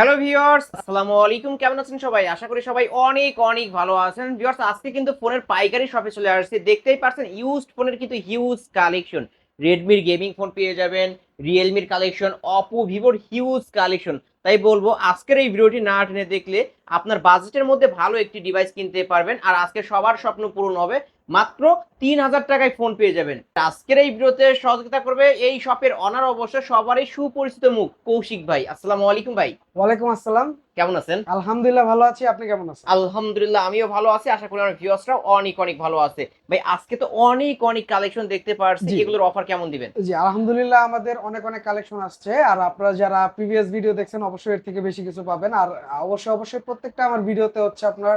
Hello viewers আসসালামু আলাইকুম কেমন আছেন সবাই? আশা করি সবাই অনেক অনেক ভালো আছেন। ভিউয়ার্স আজকে কিন্তু ফোনের পাইকারি শপে চলে আসছে। দেখতেই পারছেন ইউজড ফোনের কিন্তু হিউজ কালেকশন রেডমির গেমিং ফোন পেয়ে যাবেন রিয়েলমির কালেকশন অপো ভিভোর হিউজ কালেকশন তাই বলব, আজকের এই ভিডিওটি না টেনে দেখলে আপনার বাজেটের মধ্যে ভালো একটি ডিভাইস কিনতে পারবেন। আর আজকে সবার স্বপ্ন পূরণ হবে মাত্র তিন হাজার টাকায় ফোন পেয়ে যাবেন। আজকের এই ভিডিওতে সহযোগিতা করবে এই শপের অনার অবশ্য সবারই সুপরিচিত মুখ কৌশিক ভাই। আসসালামু আলাইকুম ভাই। ওয়ালাইকুম আসসালাম। কেমন আছেন? আলহামদুলিল্লাহ ভালো আছি আপনি কেমন আছেন? আলহামদুলিল্লাহ আমিও ভালো আছি আশা করি আমার ভিউয়ার্সরাও অনেক অনেক ভালো আছে। ভাই আজকে তো অনেক অনেক কালেকশন দেখতে পারছি। এগুলোর অফার কেমন দিবেন? জি আলহামদুলিল্লাহ আমাদের অনেক অনেক কালেকশন আসছে। আর আপনারা যারা প্রিভিয়াস ভিডিও দেখছেন অবশ্যই এর থেকে বেশি কিছু পাবেন। আর অবশ্যই অবশ্যই প্রত্যেকটা আমার ভিডিওতে হচ্ছে আপনার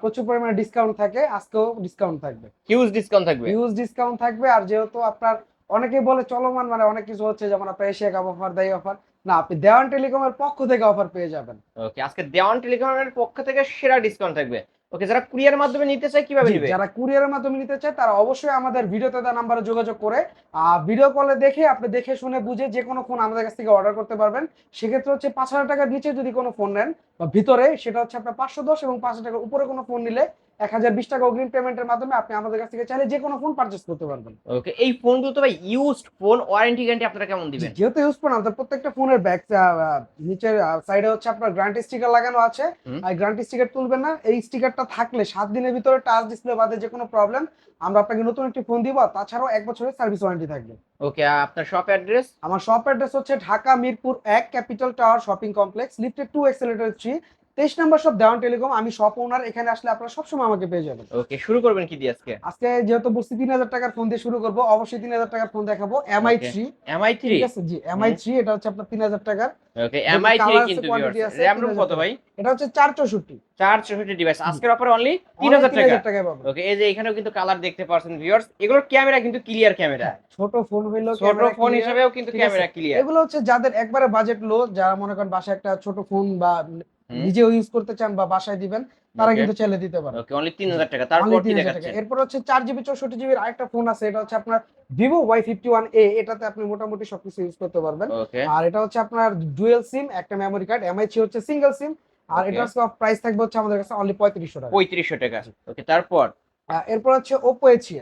প্রচুর পরিমাণে ডিসকাউন্ট থাকে আজকেও ডিসকাউন্ট থাকবে। হিউজ ডিসকাউন্ট থাকবে। হিউজ ডিসকাউন্ট থাকবে আর যেহেতু আপনার অনেকে বলে চলমান মানে অনেক কিছু হচ্ছে যেমন আপনার এশিয়া কাপ অফার দেয় অফার না আপনি দেওয়ান টেলিকমের পক্ষ থেকে অফার পেয়ে যাবেন। ওকে আজকে দেওয়ান টেলিকমের পক্ষ থেকে সেরা ডিসকাউন্ট থাকবে। ওকে যারা কুরিয়ার মাধ্যমে নিতে চায় কীভাবে নেবে? যারা কুরিয়ারের মাধ্যমে নিতে চায় তারা অবশ্যই আমাদের ভিডিওতে দেওয়া নাম্বারে যোগাযোগ করে ভিডিও কলে দেখে আপনি দেখে শুনে বুঝে যে কোনো ফোন আমাদের কাছ থেকে অর্ডার করতে পারবেন। সেক্ষেত্রে হচ্ছে পাঁচ হাজার টাকার নিচে যদি কোনো ফোন নেন বা ভিতরে সেটা হচ্ছে আপনার পাঁচশো দশ এবং পাঁচশো টাকার উপরে কোনো ফোন নিলে এক হাজার বিশ টাকা অগ্রিম পেমেন্টের মাধ্যমে আপনি আমাদের কাছ থেকে চাইলে যে কোনো ফোন পারচেস করতে পারবেন। ওকে এই ফোনগুলো তো ভাই ইউজড ফোন ওয়ারেন্টি গ্যারান্টি আপনারা কেমন দিবেন? যেহেতু ইউজ করেন আমাদের প্রত্যেকটা ফোনের ব্যাক নিচের সাইডে হচ্ছে আপনার গ্যারান্টি স্টিকার লাগানো আছে। আর গ্যারান্টি স্টিকার তুলবেন না এই স্টিকারটা থাকলে সাত দিনের ভিতরে টাচ ডিসপ্লে বাদে যে কোনো প্রবলেম আমরা আপনাকে নতুন একটি ফোন দিব তাছাড়াও এক বছরের সার্ভিস ওয়ারেন্টি থাকবে। ওকে আপনার শপ অ্যাড্রেস আমার শপ অ্যাড্রেস হচ্ছে ঢাকা মিরপুর এক capital tower shopping complex lifted to escalator three তেইশ নম্বর শপ দেওয়ান টেলিকম আমি শপ ওনার এখানে আসলে আপনারা সবসময় আমাকে পেয়ে যাবেন। ওকে শুরু করবেন কি দিয়ে আজকে? আজকে যেহেতু বলছি তিন হাজার টাকার ফোন দিয়ে শুরু করব অবশ্যই তিন হাজার টাকার ফোন দেখাবো এমআই থ্রি এমআই থ্রি ঠিক আছে? জি এমআই থ্রি এটা হচ্ছে আপনার তিন হাজার টাকার। ওকে এমআই থ্রি কিন্তু র্যাম রুম কত ভাই? এটা হচ্ছে চার চৌষট্টি। চার চৌষট্টি ডিভাইস আজকের অফার অনলি তিন হাজার টাকা। টাকায় পাবেন। ওকে এই যে এখানেও কিন্তু কালার দেখতে পাচ্ছেন ভিউয়ার্স এগুলোর ক্যামেরা কিন্তু ক্লিয়ার ক্যামেরা ছোট ফোন হইল ছোট ফোন হিসেবেও কিন্তু ক্যামেরা ক্লিয়ার এগুলো হচ্ছে যাদের একবারে বাজেট লো যারা মনে করেন বাসায় একটা ছোট ফোন বা নিজেও ইউজ করতে চান বা বাসায় দিবেন তারা কিন্তু চাইলে দিতে পারে ওকে অনলি তিন হাজার টাকা তারপর কি 3000 টাকা। দেখাচ্ছে এরপর হচ্ছে চার জিবি চৌষট্টি জিবির আরেকটা ফোন আছে এটা হচ্ছে আপনার ওয়ান এ এটাতে আপনি মোটামুটি সবকিছু ইউজ করতে পারবেন। আর এটা হচ্ছে আপনার ডুয়েল সিম একটা মেমরি কার্ড এমআই থ্রি হচ্ছে সিঙ্গেল সিম আর Okay. এটা প্রাইস থাকবে হচ্ছে আমাদের কাছে অনলি পঁয়ত্রিশশো টাকা। পঁয়ত্রিশশো টাকা। ওকে তারপর? এরপর হচ্ছে Oppo A three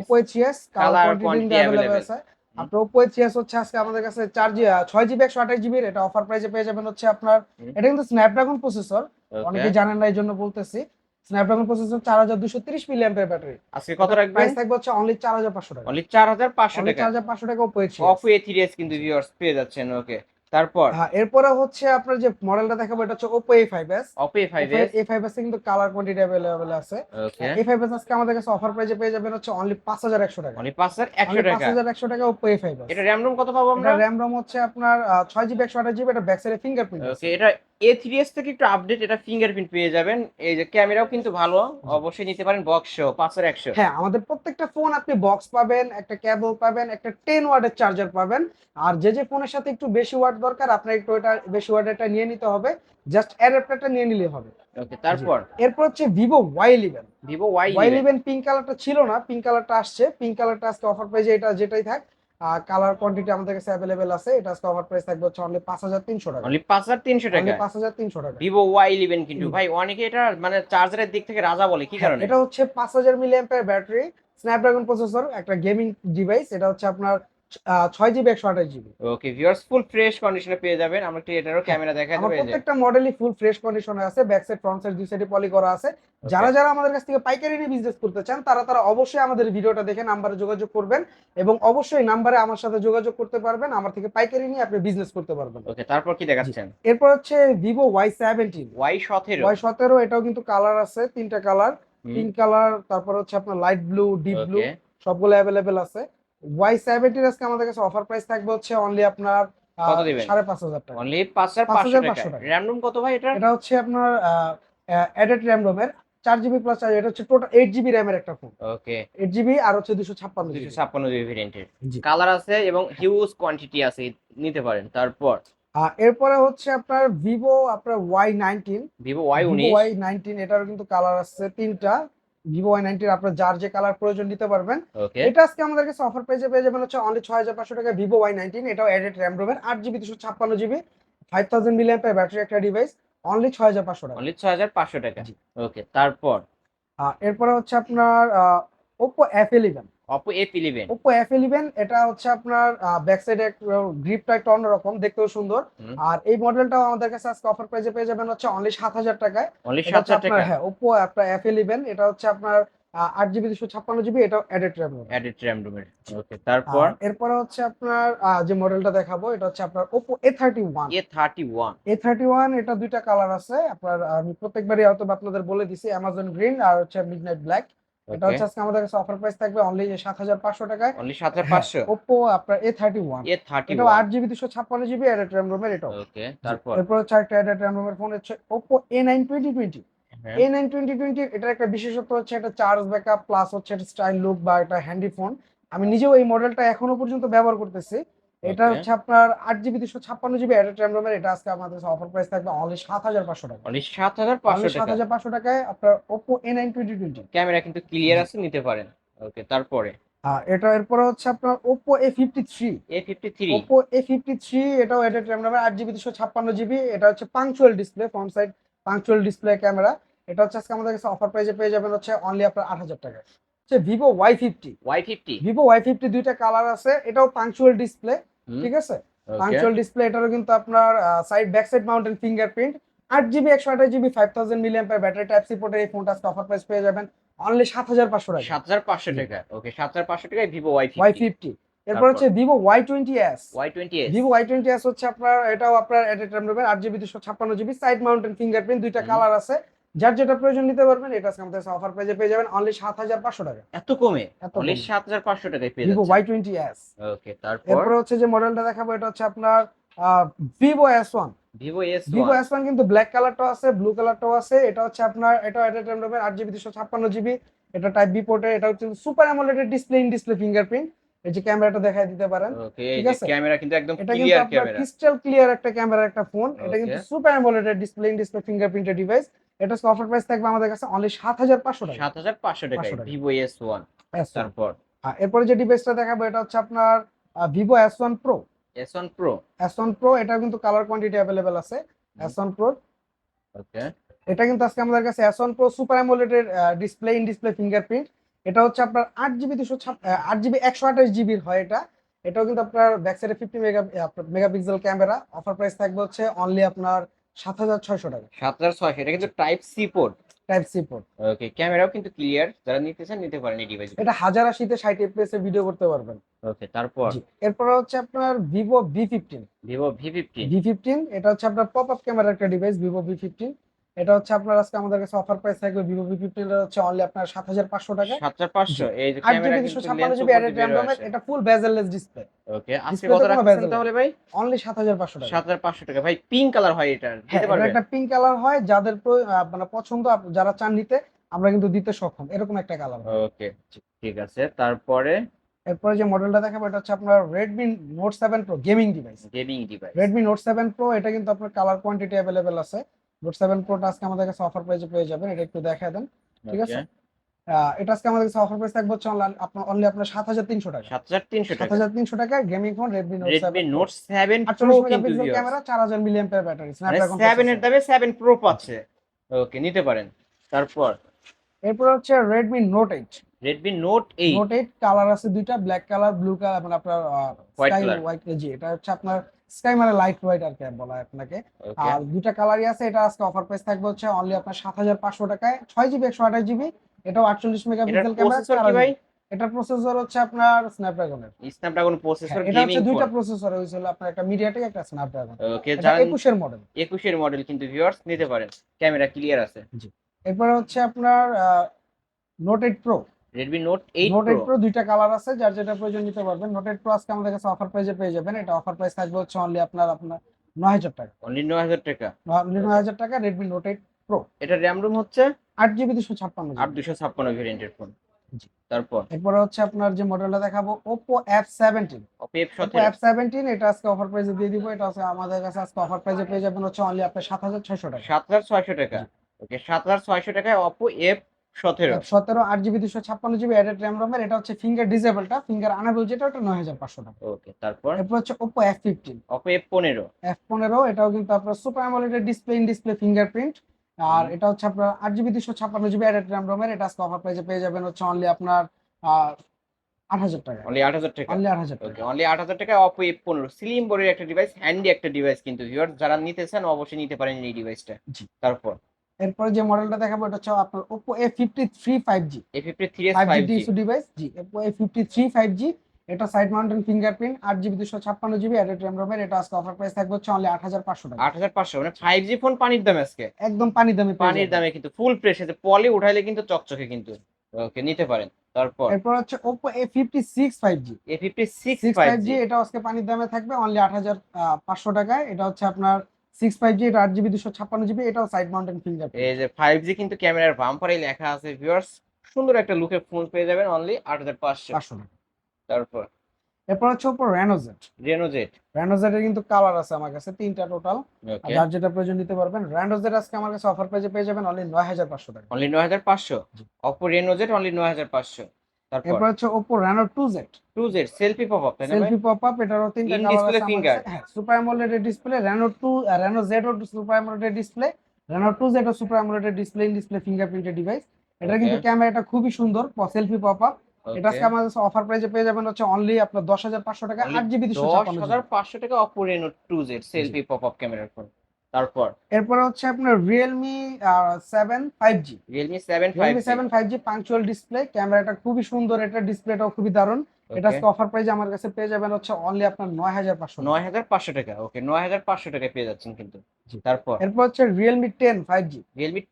Oppo HS Color colour quantity available. আছে। আপনার ওপো এইচএস হচ্ছে আজকে আমাদের কাছে চার জি ছয় জিবি একশো আঠাশ জিবির এটা অফার প্রাইসে পেয়ে যাবেন হচ্ছে আপনার এটা কিন্তু স্ন্যাপড্রাগন প্রসেসর অনেকে জানেন না এই জন্য বলতেছি। স্ন্যাপড্রাগন প্রসেসর চার হাজার দুশো তিরিশ মিলি ব্যাটারি আজকে কত রাখবেন? প্রাইস থাকবে হচ্ছে অনলি চার হাজার পাঁচশো টাকা। অনলি চার হাজার পাঁচশো টাকা। চার হাজার পাঁচশো টাকা Oppo HS Oppo A S কিন্তু ভিউয়ার্স পেয়ে যাচ্ছেন ওকে তারপর? হ্যাঁ এরপরে হচ্ছে আপনার যে মডেলটা দেখাবো এটা হচ্ছে five S A five S কিন্তু কালার কোয়ান্টিটি अवेलेबल আছে। ওকে এ ফাইভ এস আজকে আমাদের কাছে অফার প্রাইসে পেয়ে যাবেন হচ্ছে অনলি পাঁচ হাজার একশো টাকা। অনলি পাঁচ হাজার একশো পাঁচ টাকা? হাজার একশো টাকা ওপো এ ফাইভ এটা RAM ROM কত পাবো আমরা? RAM ROM হচ্ছে আপনার ছয় জিবি একশো আঠাশ জিবি এটা ব্যাক সাইডে ফিঙ্গারপ্রিন্ট ওকে এটা এ থ্রি এস থেকে একটু আপডেট এটা ফিঙ্গারপ্রিন্ট পেয়ে যাবেন। এই যে ক্যামেরাও কিন্তু ভালো অবশ্যই নিতে পারেন বক্স সহ একশো। হ্যাঁ আমাদের প্রত্যেকটা ফোন আপনি বক্স পাবেন একটা কেবল পাবেন একটা টেন ওয়ার্ডের চার্জার পাবেন। আর যে যে ফোনের সাথে একটু বেশি ওয়াট দরকার আপনার একটু এটা বেশি ওয়াটেরটা নিয়ে নিতে হবে। জাস্ট অ্যাডাপ্টারটা নিয়ে নিলে হবে। ওকে তারপর? এরপর হচ্ছে Vivo Y eleven Vivo Y eleven pink কালারটা ছিল না পিঙ্ক কালারটা আসছে। পিঙ্ক কালারটা আজকে অফার প্রাইসে এটা যেটাই থাক। কালার কোয়ান্টিটি আমাদের কাছে অ্যাভেলেবেল আছে। এটা আজকে অফার প্রাইস থাকবে হচ্ছে অনলি পাঁচ হাজার তিনশো টাকা। অনলি পাঁচ হাজার তিনশো টাকা? পাঁচ হাজার তিনশো টাকা। ভিভো ওয়াই ইলেভেন কিন্তু। ভাই অনেকে এটা মানে চার্জারের দিক থেকে রাজা বলে কি হ্যাঁ, কারণে? এটা হচ্ছে পাঁচ হাজার মিলিয়ান ব্যাটারি স্ন্যাপড্রাগন প্রসেসর একটা গেমিং ডিভাইস এটা হচ্ছে আপনার ছয় জিবি একশো আঠাশ GB okay viewers full fresh কন্ডিশনে পেয়ে যাবেন। আমরা একটু এটারও ক্যামেরা দেখা দেবো প্রত্যেকটা মডেলই ফুল ফ্রেশ কন্ডিশনে আছে ব্যাক সাইড ফ্রন্ট সাইড দুই সাইডে পলি করা আছে। যারা যারা আমাদের কাছ থেকে পাইকারি নিয়ে বিজনেস করতে চান তারা তারা অবশ্যই আমাদের ভিডিওটা দেখে নাম্বারে যোগাযোগ করবেন এবং অবশ্যই নাম্বারে আমার সাথে যোগাযোগ করতে পারবেন। আমার থেকে পাইকারি নিয়ে আপনি বিজনেস করতে পারবেন। ওকে তারপর কি দেখাচ্ছেন? এরপর হচ্ছে ভিভো ওয়াই সেভেন্টিন ওয়াই সতেরো। ওয়াই সতেরো এটাও কিন্তু কালার আছে তিনটা কালার পিঙ্ক কালার তারপর হচ্ছে আপনার লাইট ব্লু ডিপ ব্লু সবগুলো অ্যাভেলেবেল আছে। ওয়াই সেভেন্টিন আজকে আমাদের কাছে অফার প্রাইস থাকবে হচ্ছে অনলি আপনার কত দিবেন? সাড়ে পাঁচ হাজার টাকা। অনলি পাঁচ হাজার পাঁচশো 5500 টাকা। টাকা। র্যাম রুম কত ভাই এটা এটা হচ্ছে আপনার অ্যাডেড র্যাম রোমের চার জিবি প্লাস চার এটা হচ্ছে টোটাল এইট জিবি র্যামের একটা ফোন ওকে এইট জিবি আর হচ্ছে দুশো ছাপ্পান্ন দুশো ছাপ্পান্ন জিবি ভেরিয়েন্টের কালার আছে এবং হিউজ কোয়ান্টিটি আছে নিতে পারেন। তারপর? এরপরে হচ্ছে আপনার ভিভো আপনার ওয়াই নাইনটিন ভিভো ওয়াই উনিশ। ওয়াই নাইনটিন এটারও কিন্তু কালার আছে তিনটা। ভিভো ওয়াই নাইনটির আপনার যার যে কালার প্রয়োজন নিতে পারবেন। এটা আজকে আমাদের কাছে অফার প্রাইসে পেয়ে যাবেন হচ্ছে অনলি ছয় হাজার পাঁচশো টাকা ভিভো ওয়াই নাইনটিন এটাও এডেড র্যাম রোমের আট জিবি দুশো ছাপ্পান্ন GB five thousand million battery একটা ডিভাইস অনলি ছয় হাজার পাঁচশো টাকা। অনলি ছয় হাজার পাঁচশো টাকা। ওকে তারপর? এরপরে হচ্ছে আপনার Oppo F eleven eleven Oppo F eleven এটা হচ্ছে আপনার ব্যাক সাইডে গ্রিপটা একটু অন্যরকম দেখতেও সুন্দর। আর এই মডেলটাও আমাদের কাছে আজকে অফার প্রাইসে পেয়ে যাবেন হচ্ছে অনলি সাত হাজার টাকায়। অনলি এটা সাত হচ্ছে হাজার আপনার টাকা হ্যাঁ ওপো আপনার এফ ইলেভেন এটা হচ্ছে আপনার আট জিবি দুশো ছাপ্পান্ন জিবি এটা এডেড র্যাম অ্যাডেড র্যাম রুমের ওকে তারপর? এরপরে হচ্ছে আপনার যে মডেলটা দেখাবো এটা হচ্ছে আপনার Oppo A thirty one A thirty one A thirty one এটা দুইটা কালার আছে। আপনার আমি প্রত্যেকবারই হয়তো আপনাদের বলে দিছি অ্যামাজন গ্রিন আর হচ্ছে মিডনাইট ব্ল্যাক এটা হচ্ছে আজকে আমাদের কাছে অফার প্রাইস থাকবে অনলি সাত হাজার পাঁচশো টাকায়। অনলি সাত হাজার পাঁচশো? ওপো আপনার A thirty one A thirty এটাও আট জিবি দুশো ছাপ্পান্ন জিবি এডেড র্যাম রোমের এটাও। ওকে তারপর? এরপর হচ্ছে একটা এডেড র্যাম রোমের ফোন হচ্ছে Oppo A nine twenty twenty হ্যাঁ, এ নাইন টোয়েন্টি টোয়েন্টি এটার একটা বিশেষত্ব হচ্ছে একটা চার্জ ব্যাকআপ প্লাস হচ্ছে একটা স্টাইল লুক বা একটা হ্যান্ডি ফোন আমি নিজেও এই মডেলটা এখনও পর্যন্ত ব্যবহার করতেছি। এটা হচ্ছে আপনার আট জিবি দুশো ছাপ্পান্ন জিবি র্যাম রোমের এটা আজকে আমাদের অফার প্রাইস থাকবে অনলি সাত হাজার পাঁচশো টাকা। অনলি সাত হাজার পাঁচশো সাত টাকা। হাজার পাঁচশো টাকায় আপনার Oppo A nine twenty twenty camera কিন্তু ক্লিয়ার আছে নিতে পারেন। ওকে তারপরে? এটা এরপরে হচ্ছে আপনার Oppo A fifty three A fifty three Oppo A fifty three এটাও এডেড র্যাম রোমের আট জিবি দুশো ছাপ্পান্ন জিবি এটা হচ্ছে punctual display front side punctual display camera এটা হচ্ছে আজকে আমাদের কাছে অফার প্রাইসে পেয়ে যাবেন হচ্ছে অনলি আপনার আট হাজার টাকা। হচ্ছে Vivo Y fifty Y fifty Vivo Y fifty দুইটা কালার আছে এটাও পাংচুয়াল ডিসপ্লে। ঠিক আছে? ওকে ডিসপ্লে এটারও কিন্তু আপনার side back side mountain fingerprint আট জিবি একশো আঠাশ GB five thousand million battery type C পোর্টের এই ফোনটা আজকে অফার প্রাইস পেয়ে যাবেন। অনলি সাত হাজার পাঁচশো টাকা। সাত হাজার পাঁচশো টাকা। ওকে সাত হাজার পাঁচশো টাকায় ভিভো ওয়াই ওয়াই ফিফটি এরপর হচ্ছে Vivo Y twenty S Y twenty S Vivo Y twenty S হচ্ছে আপনার এটাও আপনার এট র্যাম রোমের আট জিবি দুশো ছাপ্পান্ন জিবি সাইড মাউন্টেন ফিঙ্গারপ্রিন্ট দুইটা কালার আছে। যার যেটা প্রয়োজন নিতে পারবেন এটা আজকে আমাদের অফার প্রাইসে পেয়ে যাবেন অনলি সাত হাজার পাঁচশো টাকা। এত কমে? অনলি কমে। সাত হাজার পাঁচশো টাকায় পেয়ে ভিভো যাচ্ছে ওয়াই টোয়েন্টি এস ওকে তারপর? এরপরে হচ্ছে যে মডেলটা দেখাবো এটা হচ্ছে আপনার one Vivo S Vivo S one কিন্তু ব্ল্যাক কালারটাও আছে ব্লু কালারটাও আছে। এটা হচ্ছে আপনার এটা এট র্যাম রোমের আট জিবি দুশো ছাপ্পান্ন জিবি এটা টাইপ বি পোর্টের এটা হচ্ছে super AMOLED display in display fingerprint এই যে ক্যামেরাটা দেখাই দিতে পারেন। ঠিক আছে? ক্যামেরা কিন্তু একদম এটা কিন্তু ক্লিয়ার আপনার ক্যামেরা ক্রিস্টাল ক্লিয়ার একটা ক্যামেরা একটা ফোন এটা কিন্তু super AMOLED display in display ফিঙ্গারপ্রিন্টের device এটা অফার প্রাইস থাকবে আমাদের কাছে অনলি সাত হাজার পাঁচশো টাকা। সাত হাজার পাঁচশো টাকা। ভিভো এস ওয়ান S1 তারপর। আর এরপরে যে ডিভাইসটা দেখাবো এটা হচ্ছে আপনার Vivo S one pro S one pro S one pro এটা কিন্তু কালার কোয়ান্টিটি অ্যাভেলেবেল আছে। এস ওয়ান প্রো ওকে এটা কিন্তু আজকে আমাদের কাছে এস ওয়ান প্রো সুপার অ্যামোলেডের ডিসপ্লে ইন ডিসপ্লে ফিঙ্গারপ্রিন্ট এটা হচ্ছে আপনার আট জিবি দুশো আট জিবি একশো আঠাশ জিবির হয় এটা। এটাও কিন্তু আপনার ব্যাক সাইডে fifty mega megapixel camera offer price থাকবে হচ্ছে অনলি আপনার সাত হাজার ছয়শো টাকা। সাত হাজার ছয়শো এটা কিন্তু type C port type C port okay ক্যামেরাও কিন্তু ক্লিয়ার যারা নিতে চান নিতে পারেন এই ডিভাইস এটা হাজার আশিতে ষাট এফপিএস এ ভিডিও করতে পারবেন। ওকে তারপর? এরপর হচ্ছে আপনার Vivo V fifteen Vivo V fifteen V fifteen এটা হচ্ছে আপনার পপ আপ ক্যামেরার একটা ডিভাইস ভিভো ভি ফিফটিন এটা হচ্ছে আপনার আজকে আমাদের কাছে অফার প্রাইস থাকবে ভিভো ভি ফিফটিন হচ্ছে অনলি আপনার সাত হাজার পাঁচশো টাকা। সাত হাজার পাঁচশো? এই যে ক্যামেরা কিন্তু ছাপ্পান্ন জিবি অ্যাডেড র্যাম রোমের এটা ফুল বেজেললেস ডিসপ্লে ওকে আজকে কত রাখছেন তাহলে ভাই? অনলি সাত হাজার পাঁচশো টাকা। সাত হাজার পাঁচশো টাকা। ভাই পিঙ্ক কালার হয় এটা হ্যাঁ দিতে এটা পারবেন? একটা পিঙ্ক কালার হয় যাদের মানে পছন্দ যারা চান নিতে আমরা কিন্তু দিতে সক্ষম। এরকম একটা কালার ওকে ঠিক আছে। তারপরে? এরপরে যে মডেলটা দেখাবো এটা হচ্ছে আপনার Redmi note seven pro gaming device gaming device Redmi note seven pro এটা কিন্তু আপনার কালার কোয়ান্টিটি অ্যাভেলেবেল আছে। নোট সেভেন প্রোটা আজকে আমাদের কাছে অফার পেয়ে যাবেন এটা একটু দেখায় দেন ঠিক আছে? এটা আজকে আমাদের কাছে অফার প্রাইস থাকবে হচ্ছে online- আপনার অনলি আপনার সাত হাজার তিনশো টাকা। সাত হাজার তিনশো সাত টাকা হাজার তিনশো টাকা gaming phone note seven pro কিন্তু মেগাপিক্সেল ক্যামেরা চার হাজার মিলিয়ন ব্যাটারি স্ন্যাপড্রাগন সেভেন এর দামে সেভেন প্রো পাচ্ছে। ওকে নিতে পারেন। তারপর? এরপর হচ্ছে Redmi note eight Redmi note eight note eight colour আছে দুইটা ব্ল্যাক কালার ব্লু কালার মানে আপনার স্কাই. হোয়াইট জি এটা হচ্ছে আপনার স্কাই মানে লাইট হোয়াইট আর কি বলা হয় আপনাকে। আর দুইটা কালারই আছে এটা আজকে অফার প্রাইস থাকবে হচ্ছে অনলি আপনার সাত হাজার পাঁচশো টাকায়। ছয় জিবি একশো আঠাশ জিবি এটাও আটচল্লিশ মেগাপিক্সেল ক্যামেরা ভাই? এটার প্রসেসর হচ্ছে আপনার স্ন্যাপড্রাগনের স্ন্যাপড্রাগন প্রসেসর এটা হচ্ছে দুইটা প্রসেসর হয়েছিল আপনার একটা মিডিয়াটেক একটা স্ন্যাপড্রাগন ওকে যারা একুশের মডেল একুশের মডেল কিন্তু ভিউয়ার্স নিতে পারেন। ক্যামেরা ক্লিয়ার আছে। এরপরে হচ্ছে আপনার note eight pro Redmi note eight note pro eight pro দুইটা কালার আছে যার যেটা প্রয়োজন নিতে পারবেন। নোট এইট প্রো আজকে আমাদের কাছে অফার প্রাইসে পেয়ে যাবেন। এটা অফার প্রাইস থাকবে হচ্ছে অনলি আপনার আপনার নয় হাজার টাকা। অনলি নয় হাজার টাকা। নয় হাজার টাকা রেডমি নোট এইট এটা র্যাম রুম হচ্ছে? আট জিবি দুশো ছাপ্পান্ন আট দুশো ছাপ্পান্ন ভেরিয়েন্টের ফোন তারপর? এরপরে হচ্ছে আপনার যে মডেলটা দেখাবো Oppo F seventeen Oppo F Oppo সতেরো এফ সেভেন্টিন এটা আজকে অফার প্রাইসে দিয়ে দিব। এটা আমাদের কাছে আজকে অফার প্রাইসে পেয়ে যাবেন হচ্ছে অনলি আপনার সাত হাজার ছয়শো টাকা। সাত হাজার ছয়শো টাকা। ওকে সাত হাজার ছয়শো টাকায় অপো এফ সতেরো। সতেরো আট জিবি দুশো ছাপ্পান্ন জিবি অ্যাডেড র্যাম রমের এটা হচ্ছে ফিঙ্গার ডিসেবলটা ফিঙ্গার আনাবল যেটা ওটা নয় হাজার পাঁচশো টাকা। ওকে তারপর? এরপর হচ্ছে Oppo F fifteen Oppo F পনেরো। এফ পনেরো এটাও কিন্তু আপনার super display in display fingerprint আর এটা হচ্ছে আপনার আট জিবি দুশো ছাপ্পান্ন জিবি অ্যাডেড র্যাম রমের এটা আজকে অফার প্রাইসে পেয়ে যাবেন হচ্ছে অনলি আপনার আট হাজার টাকা। অনলি আট হাজার টাকা? অনলি আট হাজার টাকা। অনলি আট হাজার অপো এফ পনেরো। স্লিম বোর্ডের একটা ডিভাইস হ্যান্ডি একটা ডিভাইস কিন্তু ভিউয়ার যারা নিতে চান অবশ্যই নিতে পারেন এই ডিভাইসটা তারপর? এরপরে যে মডেলটা দেখাবো এটা হচ্ছে আপনার five five G G ডিসু device G three five G এটা সাইড মাউন্টেন ফিঙ্গারপ্রিন্ট আট জিবি দুশো ছাপ্পান্ন জিবি অ্যাডেড র্যাম রমের এটা আজকে অফার প্রাইস থাকবে হচ্ছে অনলি আট হাজার পাঁচশো টাকা। আট হাজার পাঁচশো মানে ফাইভ জি ফোন পানির দামে আজকে। একদম পানির দামে পানির দামে কিন্তু ফুল প্রেস আছে পলে উঠাইলে কিন্তু চকচকে কিন্তু। ওকে নিতে পারেন। তারপর? এরপর হচ্ছে six six five five G এটা আজকে পানির দামে থাকবে অনলি আট হাজার পাঁচশো টাকায়। এটা হচ্ছে আপনার সিক্স ফাইভ জি আট জিবি দুশো ছাপ্পান্ন জিবি এটাও সাইড মাউন্টেন ফিঙ্গারপ্রিন্ট এই যে ফাইভ জি কিন্তু ক্যামেরার বাম্পারে লেখা আছে ভিউয়ার্স সুন্দর একটা লুকের ফোন পেয়ে যাবেন অনলি আট হাজার পাঁচশো। পাঁচশো তারপর? এরপর হচ্ছে ওপো রেনোজেট রেনোজেট রেনোজেটের কিন্তু কালার আছে আমার কাছে তিনটা টোটাল যার যেটা প্রয়োজন নিতে পারবেন রেনোজেট আজকে আমার কাছে অফার পেজে পেয়ে যাবেন অনলি নয় হাজার পাঁচশো টাকা। অনলি নয় হাজার পাঁচশো? জি। অপো রেনোজেট অনলি নয় হাজার পাঁচশো। তারপর হচ্ছে two Z two Z selfie pop up তাই না? সেলফি পপ আপ এটারও তিনটা কালার. কাছে। হ্যাঁ super AMOLED display Reno two Reno Z O super AMOLED display two Z O super AMOLED display in display fingerprinted device এটা কিন্তু. ক্যামেরাটা খুবই সুন্দর সেলফি পপ আপ এটা. আজকে আমাদের অফার প্রাইসে পেয়ে যাবেন হচ্ছে অনলি আপনার দশ হাজার পাঁচশো টাকা Only আট জিবি দুশো দশ ছাপ্পান্ন হাজার জিবি পাঁচশো টাকা Oppo Reno two Z selfie pop up ক্যামেরার ফোন তারপর? এরপর হচ্ছে আপনার five G Realme seven five Realme seven five G punctual display ক্যামেরাটা খুবই সুন্দর এটা ডিসপ্লেটাও খুবই দারুণ। এটা অফার প্রাইসে আমার কাছে পেয়ে যাবেন হচ্ছে অনলি আপনার নয় হাজার পাঁচশো নয় হাজার পাঁচশো টাকা ওকে নয় হাজার পাঁচশো টাকায় পেয়ে যাচ্ছেন কিন্তু। তারপর? এরপর হচ্ছে five G Realme ten five Realme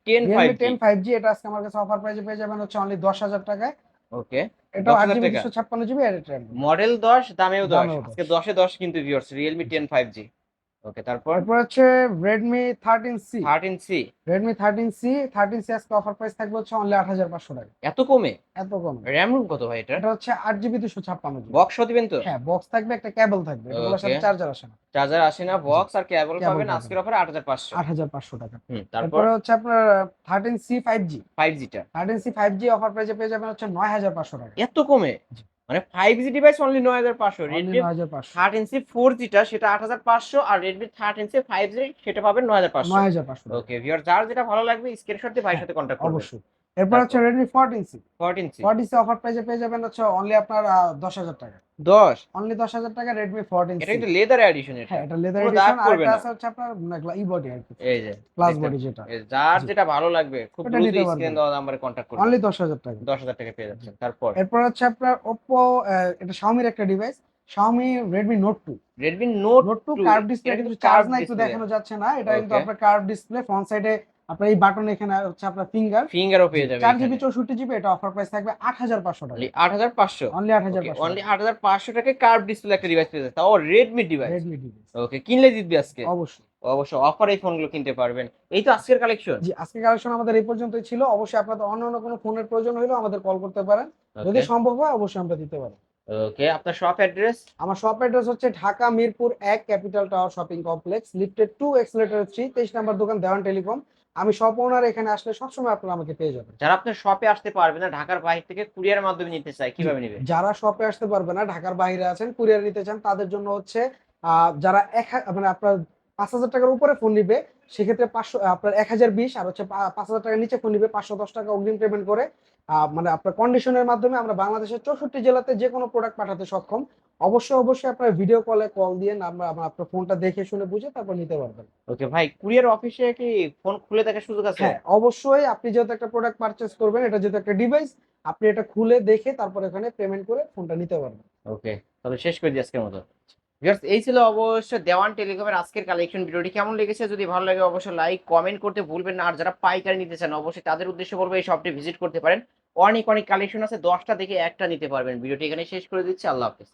ten five G এটা আজকে আমার কাছে অফার প্রাইসে পেয়ে যাবেন হচ্ছে অনলি দশ হাজার টাকায়। ওকে এটা আট 10,000 জিবি জিবি মডেল দশ দামেও দশ। দামেও আজকে 10 দশে দশ কিন্তু viewers Realme ten five G okay তারপর? এরপর হচ্ছে C Redmi thirteen C thirteen C আজকে অফার প্রাইস থাকবে হচ্ছে অনলি আট হাজার পাঁচশো টাকা। এত কমে? এত কম। র্যাম রুম কত ভাই এটা? এটা হচ্ছে আট জিবি দুশো ছাপ্পান্ন জিবি বক্স দিবেন তো? হ্যাঁ বক্স থাকবে একটা কেবল থাকবে। এগুলোর সাথে চার্জার আসে না। চার্জার আসে না বক্স আর কেবল পাবেন। আজকের অফারে আট হাজার পাঁচশো। আট হাজার পাঁচশো টাকা। হুম তারপর? হচ্ছে আপনার thirteen C five G five জিটা thirteen C five G offer প্রাইসে পেয়ে যাবেন হচ্ছে নয় হাজার পাঁচশো টাকা। এত কমে। মানে ফাইভ জি ডিভাইস অনলি নয় হাজার পাঁচশো রেডমি থার্ড ইঞ্চি ফোর জিটা সেটা আট হাজার পাঁচশো আর Redmi third inch five G সেটা পাবেন নয় হাজার পাঁচশো। নয় হাজার পাঁচশো। ওকে ভিউয়ার যার যেটা ভালো লাগবে স্ক্রিনশট দিয়ে ভাইয়ের সাথে কন্ট্যাক্ট অবশ্যই। এরপর হচ্ছে fourteen C fourteen C offer প্রাইসে পেয়ে যাবেন হচ্ছে অনলি আপনার দশ হাজার টাকা। দশ? অনলি দশ হাজার টাকা রেডমি ফোরটিন এটা সি কিন্তু লেদার এডিশন এটা। হ্যাঁ এটা লেদার এডিশন আর এটা আছে হচ্ছে আপনার ই বডি আর কি। এই যে প্লাস বডি যেটা। যার যেটা ভালো লাগবে খুব দ্রুত স্ক্রিন। দেওয়া নাম্বারে কন্ট্যাক্ট করবেন। অনলি দশ হাজার টাকা। দশ হাজার টাকা পেয়ে যাচ্ছেন। তারপর? এরপর হচ্ছে আপনার ওপো এটা শাওমির একটা device Redmi note two Redmi note note two 2, curve display কিন্তু চার্জ নাই display। দেখানো যাচ্ছে না। এটা কিন্তু আপনার কার্ভ ডিসপ্লে ফ্রন্ট সাইডে আপনার এই বাটন এখানে হচ্ছে আপনার ফিঙ্গার ফিঙ্গারও পেয়ে যাবেন চার জিবি চৌষট্টি জিবি এটা অফার প্রাইস থাকবে আট হাজার পাঁচশো টাকা। অনলি আট হাজার পাঁচশো? অনলি আট হাজার পাঁচশো অনলি আট হাজার পাঁচশো টাকায় কার্ভ ডিসপ্লে একটা ডিভাইস পেয়ে যাচ্ছে তাও Redmi device Redmi device okay কিনলে জিতবি আজকে? অবশ্যই। অবশ্য অফার এই ফোনগুলো কিনতে পারবেন। এই তো আজকের কালেকশন জি আজকের কালেকশন আমাদের এই পর্যন্তই ছিল। অবশ্যই আপনাদের অন্য অন্য কোনো ফোনের প্রয়োজন হলেও আমাদের কল করতে পারেন। যদি সম্ভব হয় অবশ্যই আমরা দিতে পারি। ওকে আপনার শপ অ্যাড্রেস আমার শপ অ্যাড্রেস হচ্ছে ঢাকা মিরপুর এক capital tower shopping complex lifted two escalator three তেইশ নাম্বার দোকান দেওয়ান টেলিকম। আমি সব ওনার এখানে আসলে সবসময় আপনারা আমাকে পেয়ে যাবেন। যারা আপনার শপে আসতে পারবে না ঢাকার বাইরে থেকে কুরিয়ার মাধ্যমে নিতে চায় কীভাবে নেবে? যারা শপে আসতে পারবে না ঢাকার বাইরে আছেন কুরিয়ার নিতে চান তাদের জন্য হচ্ছে আহ, যারা এক মানে আপনার পাঁচ হাজার টাকার উপরে ফোন নিবে সেক্ষেত্রে পাঁচশো আপনার এক হাজার বিশ আর হচ্ছে পাঁচ হাজার টাকার নিচে ফোন নিবে পাঁচশো দশ টাকা অগ্রিম পেমেন্ট করে। মানে আপনার কন্ডিশনের মাধ্যমে আমরা বাংলাদেশের চৌষট্টি জেলাতে যে কোনো প্রোডাক্ট পাঠাতে সক্ষম। অবশ্যই অবশ্যই আপনার ভিডিও কলে কল দিয়ে আমরা আপনার ফোনটা দেখে শুনে বুঝে তারপর নিতে পারবেন। ওকে ভাই কুরিয়ার অফিসে কি ফোন খুলে দেখার সুযোগ আছে? হ্যাঁ অবশ্যই। আপনি যেহেতু একটা প্রোডাক্ট পারচেস করবেন এটা যেহেতু একটা ডিভাইস আপনি এটা খুলে দেখে তারপর এখানে পেমেন্ট করে ফোনটা নিতে পারবেন। ওকে তাহলে শেষ করে দিই আজকের মতো। Viewers, এই ছিল অবশ্য দেওয়ান টেলিকমের আজকের কালেকশন ভিডিওটি কেমন লেগেছে যদি ভালো লাগে অবশ্যই লাইক কমেন্ট করতে ভুলবেন না। আর যারা পাইকারি নিতে চান অবশ্যই তাদের উদ্দেশ্যে বলব এই শপটি ভিজিট করতে পারেন। অনেক অনেক কালেকশন আছে দশটা থেকে একটা নিতে পারবেন। ভিডিওটি এখানে শেষ করে দিচ্ছি। আল্লাহ হাফেজ।